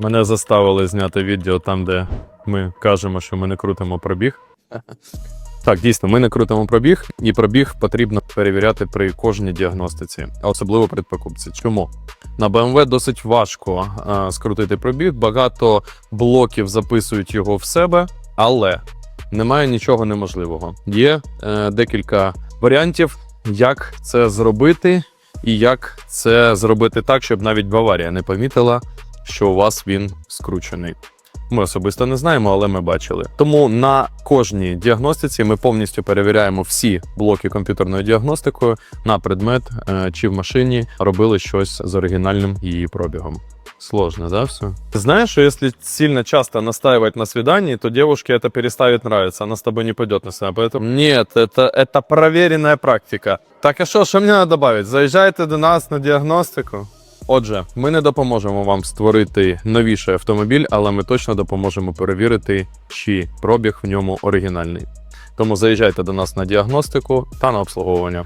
Мене заставили зняти відео там, де ми кажемо, що ми не крутимо пробіг. Так, дійсно, ми не крутимо пробіг, і пробіг потрібно перевіряти при кожній діагностиці, а особливо при покупці. Чому? На BMW досить важко е, скрутити пробіг, багато блоків записують його в себе, але немає нічого неможливого. Є е, декілька варіантів, як це зробити, і як це зробити так, щоб навіть Баварія не помітила, що у вас він скручений. Ми особисто не знаємо, але ми бачили. Тому на кожній діагностиці ми повністю перевіряємо всі блоки комп'ютерною діагностикою на предмет, е, чи в машині робили щось з оригінальним її пробігом. Сложно, да, все? Ты знаешь, что если сильно часто настаивать на свидании, то девушке это перестанет нравиться, она с тобой не пойдет на свидание. Поэтому нет, это, это проверенная практика. Так а що, що мені треба додати? Заїжджайте до нас на діагностику. Отже, ми не допоможемо вам створити новіший автомобіль, але ми точно допоможемо перевірити, чи пробіг в ньому оригінальний. Тому заїжджайте до нас на діагностику та на обслуговування.